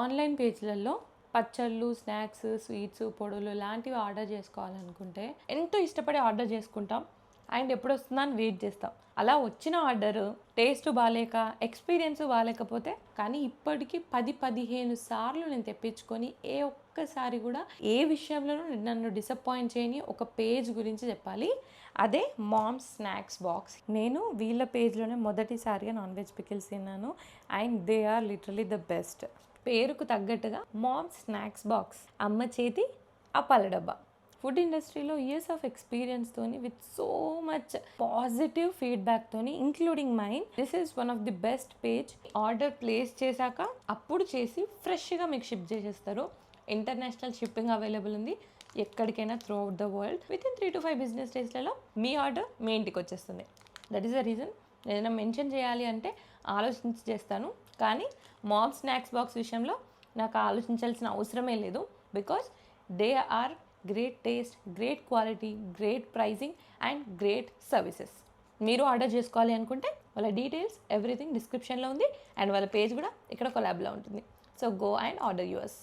Online పేజ్లలో పచ్చళ్ళు snacks sweets పొడులు లాంటివి ఆర్డర్ చేసుకోవాలనుకుంటే ఎంతో ఇష్టపడి ఆర్డర్ చేసుకుంటాం. అండ్ ఎప్పుడు వస్తుందా అని వెయిట్ చేస్తాం. అలా వచ్చిన ఆర్డర్ టేస్ట్ బాగాలేక ఎక్స్పీరియన్స్ బాగాలేకపోతే కానీ ఇప్పటికీ పది పదిహేను సార్లు నేను తెప్పించుకొని ఏ ఒక్కసారి కూడా ఏ విషయంలోనూ నన్ను డిసప్పాయింట్ చేయని ఒక పేజ్ గురించి చెప్పాలి. అదే మామ్స్ స్నాక్స్ బాక్స్. నేను వీళ్ళ పేజ్లోనే మొదటిసారిగా నాన్ వెజ్ పికిల్స్ తిన్నాను. And they are literally the best. పేరుకు తగ్గట్టుగా మామ్ స్నాక్స్ బాక్స్ అమ్మ చేతి అప్పాల డబ్బా. ఫుడ్ ఇండస్ట్రీలో ఇయర్స్ ఆఫ్ ఎక్స్పీరియన్స్తోని with so much positive ఫీడ్బ్యాక్తోని including mind this is one of the best page order place చేశాక అప్పుడు చేసి ఫ్రెష్గా మీకు షిప్ చేసేస్తారు. ఇంటర్నేషనల్ షిప్పింగ్ అవైలబుల్ ఉంది. ఎక్కడికైనా throughout the world within three to five business డేస్లలో మీ ఆర్డర్ మీ ఇంటికి వచ్చేస్తుంది. దట్ ఈస్ ద రీజన్ ఏదైనా మెన్షన్ చేయాలి అంటే ఆలోచించి చేస్తాను. కానీ మామ్ స్నాక్స్ బాక్స్ విషయంలో నాకు ఆలోచించాల్సిన అవసరమే లేదు. Because they are great taste great quality great pricing and great services. మీరు ఆర్డర్ చేసుకోవాలి అనుకుంటే వాళ్ళ డీటెయిల్స్ ఎవ్రీథింగ్ డిస్క్రిప్షన్లో ఉంది అండ్ వాళ్ళ పేజ్ కూడా ఇక్కడ కొలాబ్లో ఉంటుంది. So go and order us